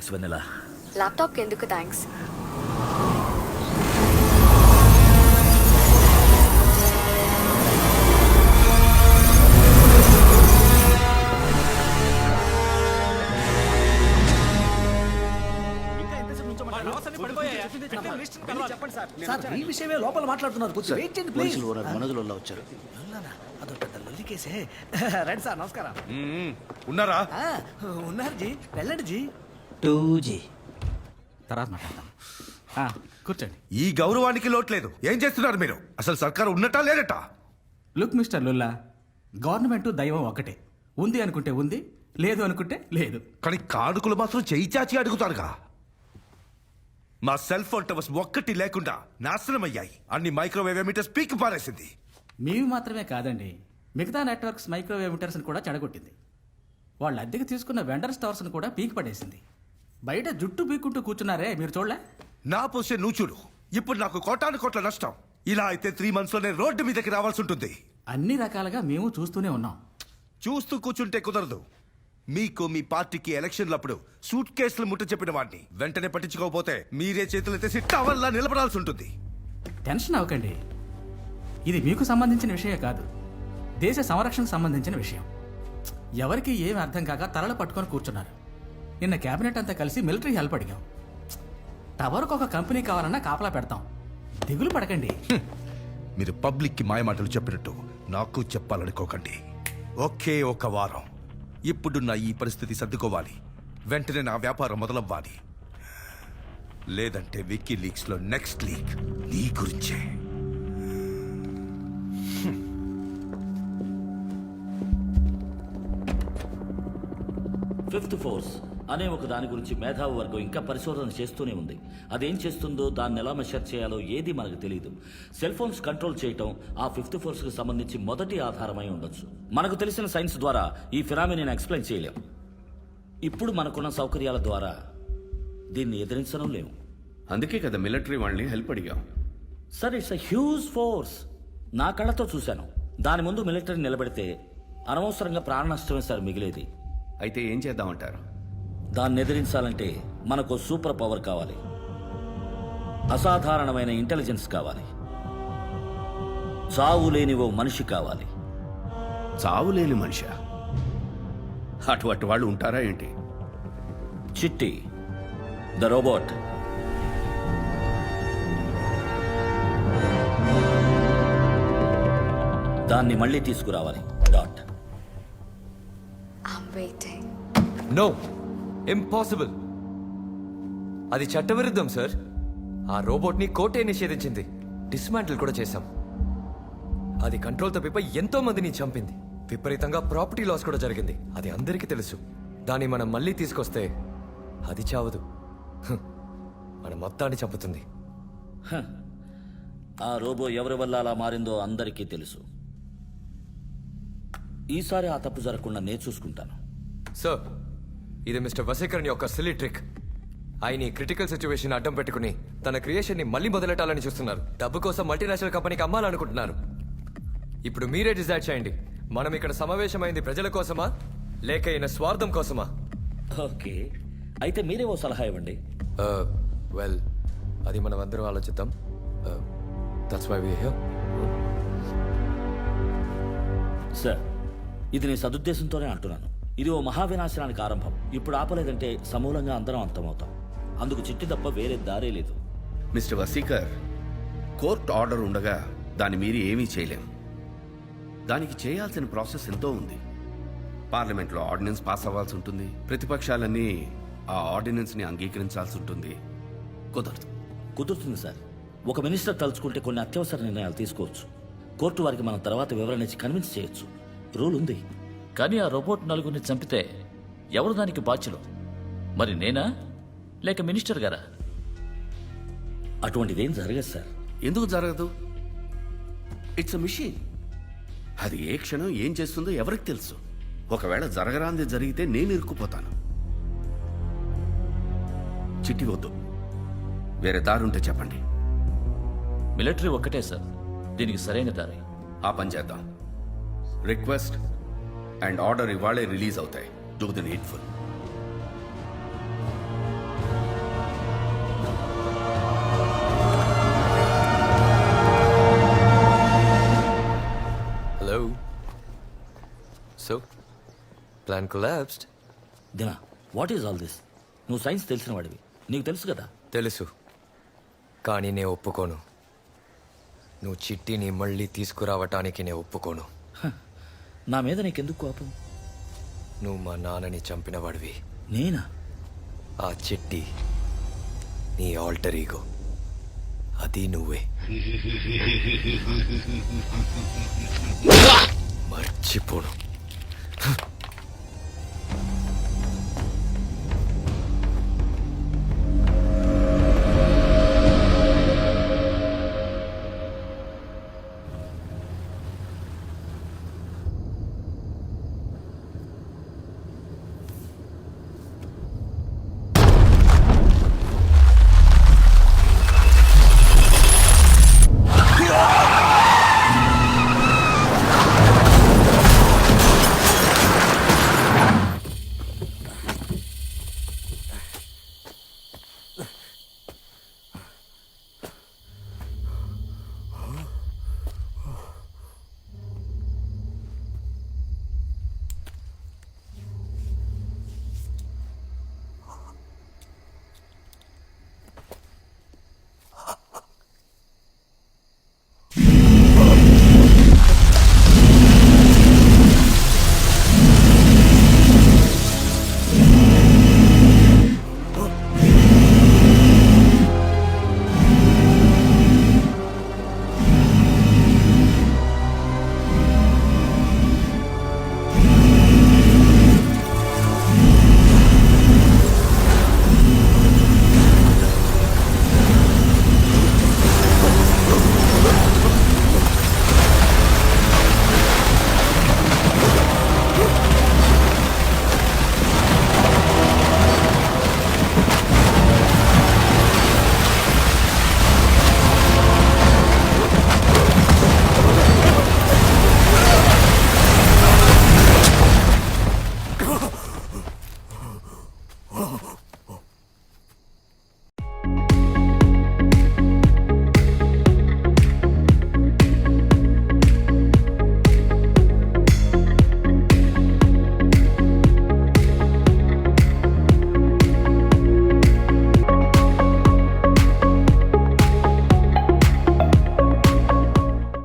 Thanks వెన్నెలా ల్యాప్టాప్కి ఎందుకు thanks sir. ఈ విషయమే లోపల మాట్లాడుతున్నారు. కొంచెం వెయిట్ చేయండి ప్లీజ్. మనుషులు ఓనర్ మనోజులలో వచ్చారు? అదో పెద్ద రండి సార్ నమస్కారం. ఉన్నారా? ఆ, ఉన్నారు జీ. వెళ్ళండి జీ. Two G. తర్వాత ఆ, కూర్చోండి. ఈ గౌరవానికి లోట్లేదు ఏం చేస్తున్నారు మీరు? అసలు సర్కారు ఉన్నట్టా లేదట? లుక్ మిస్టర్ లుల్లా గవర్నమెంట్ దైవం ఒకటే. ఉంది అనుకుంటే ఉంది లేదు అనుకుంటే లేదు. కానీ కానుకలు మాత్రం చేయి చాచి అడుగుతారుగా. మా సెల్ ఫోన్ టవర్స్ ఒక్కటి లేకుండా నాశనం అయ్యాయి. అన్ని మైక్రోవేవ్ ఎమీటర్స్ పీక్ పారేసింది. మీవి మాత్రమే కాదండి మిగతా నెట్వర్క్స్ మైక్రోవేవ్ మీటర్స్ని కూడా చెడగొట్టింది. వాళ్ళు అద్దెకి తీసుకున్న వెండర్ స్టోర్స్ని కూడా పీక్ పడేసింది. బయట జుట్టు పీక్కుంటూ కూర్చున్నారే మీరు చూడలే. నా పోసే నువ్వు చూడు. ఇప్పుడు నాకు కోటాను కోట్ల నష్టం. ఇలా అయితే త్రీ మంత్స్లోనే రోడ్డు మీదకి రావాల్సి ఉంటుంది. అన్ని రకాలుగా మేము చూస్తూనే ఉన్నాం. చూస్తూ కూర్చుంటే కుదరదు. మీకు మీ పార్టీకి ఎలక్షన్లప్పుడు సూట్ కేసులు ముట్ట చెప్పిన వాడిని వెంటనే పట్టించుకోకపోతే మీరే చేతులు ఎత్తేసి టవల్లా నిలబడాల్సి ఉంటుంది. టెన్షన్ అవ్వకండి. ఇది మీకు సంబంధించిన విషయమే కాదు. దేశ సంరక్షణకు సంబంధించిన విషయం. ఎవరికి ఏమి అర్థం కాక తలలు పట్టుకొని కూర్చున్నారు. నిన్న కేబినెట్ అంతా కలిసి మిలిటరీ హెల్ప్ అడిగాం. టవర్కు ఒక కంపెనీ కావాలన్నా కాపలా పెడతాం. దిగులు పడకండి. మీరు పబ్లిక్కి మాయమాటలు చెప్పినట్టు నాకు చెప్పాలనుకోకండి. ఒకే ఒక వారం. ఇప్పుడున్న ఈ పరిస్థితి సర్దుకోవాలి. వెంటనే నా వ్యాపారం మొదలవ్వాలి. లేదంటే విక్కీ లీక్స్లో నెక్స్ట్ లీక్. నీ గురించే. Fifth force. అనే ఒక దాని గురించి మేధావి వర్గం ఇంకా పరిశోధన చేస్తూనే ఉంది. అదేం చేస్తుందో దాన్ని ఎలా మెషర్ చేయాలో ఏది మనకు తెలియదు సెల్ ఫోన్స్ కంట్రోల్ చేయటం ఆ ఫిఫ్త్ ఫోర్స్కు సంబంధించి మొదటి ఆధారమై ఉండొచ్చు. మనకు తెలిసిన సైన్స్ ద్వారా ఈ ఫిరామిని ఎక్స్ప్లెయిన్ చేయలేం. ఇప్పుడు మనకున్న సౌకర్యాల ద్వారా దీన్ని ఎదిరించడం లేము అందుకే కదా మిలిటరీ వాళ్ళని హెల్ప్ అడిగాం. Sir it's a huge force నా కళ్ళతో చూశాను. దాని ముందు మిలిటరీ నిలబెడితే అనవసరంగా ప్రాణ నష్టమే సార్ మిగిలేది. అయితే ఏం చేద్దామంటారు? దాన్ని ఎదిరించాలంటే మనకు సూపర్ పవర్ కావాలి. అసాధారణమైన ఇంటెలిజెన్స్ కావాలి. చావు లేని ఓ మనిషి కావాలి. చావు లేని మనిషి? అటువంటి వాళ్ళు ఉంటారా ఏంటి? చిట్టి ద రోబోట్. దాన్ని మళ్ళీ తీసుకురావాలి. Dot. I'm waiting no impossible అది చట్టవిరుద్ధం సార్. ఆ రోబోట్ని కోర్టే నిషేధించింది. డిస్మాంటిల్ కూడా చేశాం. అది కంట్రోల్ తప్పిపోయి ఎంతో మందిని చంపింది. విపరీతంగా ప్రాపర్టీ లాస్ కూడా జరిగింది. అది అందరికీ తెలుసు. దాన్ని మనం మళ్ళీ తీసుకొస్తే అది చావదు. మన మొత్తాన్ని చంపుతుంది. ఆ రోబో ఎవరి వల్ల అలా మారిందో అందరికీ తెలుసు. ఈసారి ఆ తప్పు జరగకుండా నేను చూసుకుంటాను. సార్ ఇది మిస్టర్ వసీకరణ్ యొక్క సిలీ ట్రిక్ ఆయన ఈ క్రిటికల్ సిచ్యువేషన్ అడ్డం పెట్టుకుని తన క్రియేషన్ని మళ్ళీ మొదలెట్టాలని చూస్తున్నారు. డబ్బు కోసం మల్టీనేషనల్ కంపెనీకి అమ్మాలనుకుంటున్నారు. ఇప్పుడు మీరే డిసైడ్ చేయండి. మనం ఇక్కడ సమావేశమైంది ప్రజల కోసమా? లేక ఈయన స్వార్థం కోసమా? ఓకే. అయితే మీరే ఓ సలహా ఇవ్వండి. వెల్ అది మనం అందరం ఆలోచిద్దాం. దట్స్ వై వి సార్ ఇది నేను సదుద్దేశంతోనే అంటున్నాను. ఇది ఓ మహావినాశనానికి ఆరంభం. ఇప్పుడు ఆపలేదంటే సమూలంగా అందరం అంతమవుతాం. అందుకు చిట్టి తప్ప వేరే దారే లేదు. మిస్టర్ వసీకర్ కోర్ట్ ఆర్డర్ ఉండగా దాని మీరి ఏమీ చేయలేం. దానికి చేయాల్సిన ప్రాసెస్ ఎంతో ఉంది. పార్లమెంట్లో ఆర్డినెన్స్ పాస్ అవ్వాల్సి ఉంటుంది. ప్రతిపక్షాలన్నీ ఆ ఆర్డినెన్స్ని అంగీకరించాల్సి ఉంటుంది. కుదరదు. కుదురుతుంది సార్. ఒక మినిస్టర్ తలుచుకుంటే కొన్ని అత్యవసర నిర్ణయాలు తీసుకోవచ్చు. కోర్టు వారికి మనం తర్వాత వివరణ ఇచ్చి కన్విన్స్ చేయొచ్చు. రూల్ ఉంది. కానీ ఆ రోబోట్ నలుగురిని చంపితే ఎవరు దానికి బాధ్యులు? మరి నేనా? లేక మినిస్టర్ గారా? అటువంటిదేం జరగదు సార్. ఎందుకు జరగదు? ఇట్స్ మిషన్ అది ఏ క్షణం ఏం చేస్తుందో ఎవరికి తెలుసు. ఒకవేళ జరగరాంది జరిగితే నేను ఇరుక్కుపోతాను. చిట్టి వద్దు. వేరే దారుంటే చెప్పండి. మిలిటరీ ఒక్కటే సార్. దీనికి సరైన దారి. ఆ పని చేద్దాం. రిక్వెస్ట్ అండ్ ఆర్డర్ ఇవాళే రిలీజ్ అవుతాయి. Do the needful hello so plan collapsed దినా what is all this నువ్వు సైన్స్ తెలిసిన వాడివి. నీకు తెలుసు కదా? తెలుసు. కానీ నేను ఒప్పుకోను. నువ్వు చిట్టిని మళ్ళీ తీసుకురావటానికి నే ఒప్పుకోను. నా మీద నీకెందుకు కోపం? నువ్వు మా నాన్నని చంపిన వాడివి నేనా? ఆ చిట్టి నీ ఆల్టర్ ఈగో. అది నువ్వే. మర్చిపోను.